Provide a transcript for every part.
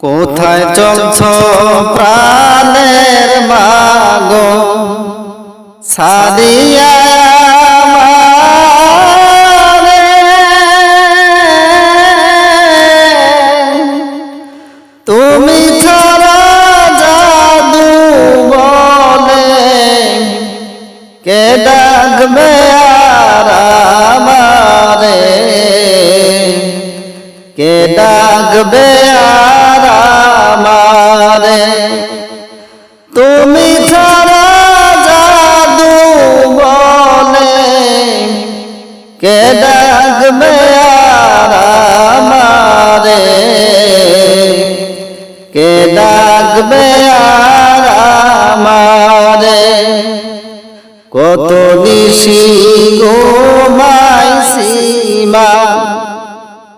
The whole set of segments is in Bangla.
কোথায় চলছ প্রাণের মাগো সারিয়া। তুমি ছাড়া জাদু বলে কে ডাকবে আর আমারে কে ডাকবে আর তুমি ছাড়া জাদু বলে কে ডাকবে আর আমারে কে ডাকবে আর কত নিশি ঘুমাইছি মা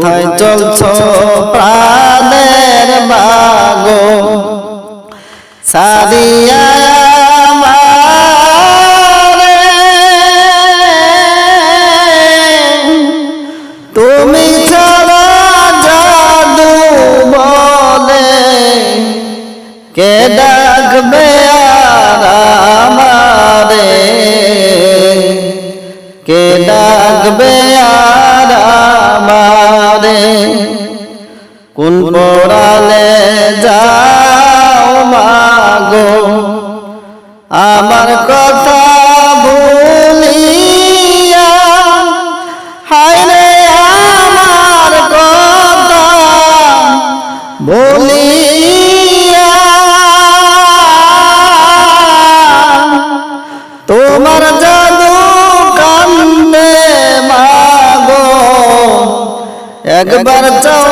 কোথায় চলছ? প্রাণের মাগো। সারিয়া। তুমি ছাড়া জাদু বলে। কে ডাকবে আমারে? কে ডাকবে কোন পড়ালে যাও মাগো? আমার কথা ভুলিয়া হায়রে আমার কথা ভুলিয়া। তোমার একবার চাও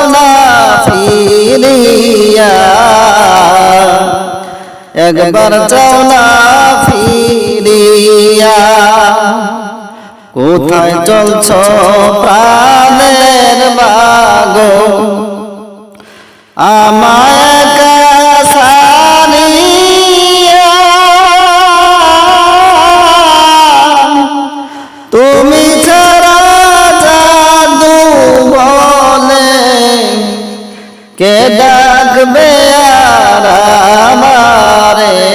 একবার চাও না ফিরিয়া কোথায় চলছ প্রাণের মাগো আমায় কাসানিয়া তুমি ছাড়া জাদু বলে কে ডাকবে আর আমারে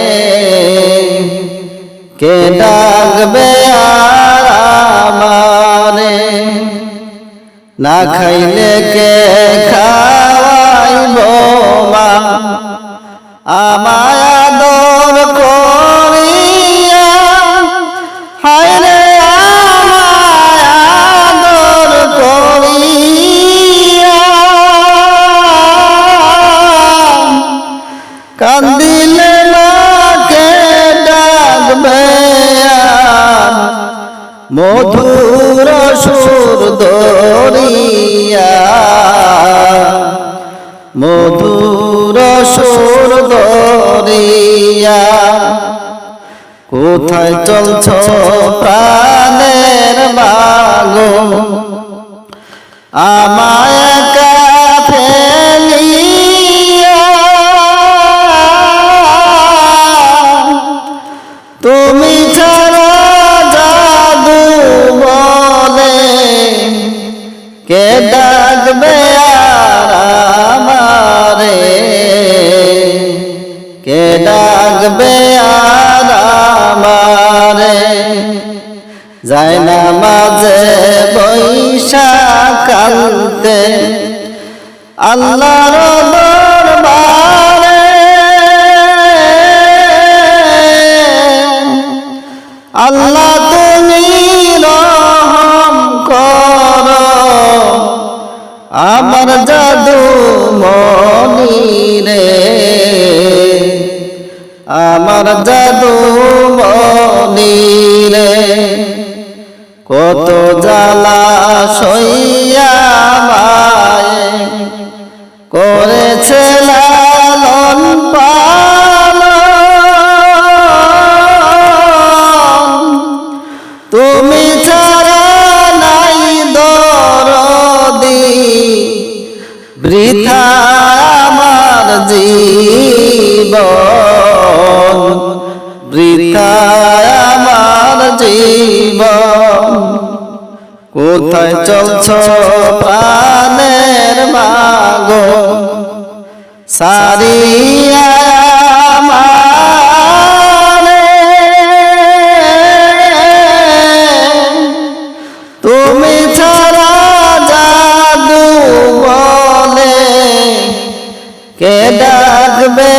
কে ডাকবে আর আমারে না খাইলে কে খাওয়াইব মা? আমায় আদর করিয়া হায়রে আমায় আদর করিয়া। কান্দিলে মধুর সুর দরিয়া মধুর সুর দরিয়া কোথায় চলছ প্রাণের মাগো আমায় তুমি ছাড়া ডাকবে আমারে কে ডাকবে মারে যায় না মাঝে বৈশাখ আল্লাহর আমার জাদু মনিরে কত জালা সইয়া মায়ে করেছে লালন পাল তুমি ছাড়া নাই দরদি, বৃথা আমার জীবন। কোথায় চলছ প্রাণের মাগো সারিয়া। তুমি ছাড়া জাদু বলে কে ডাকবে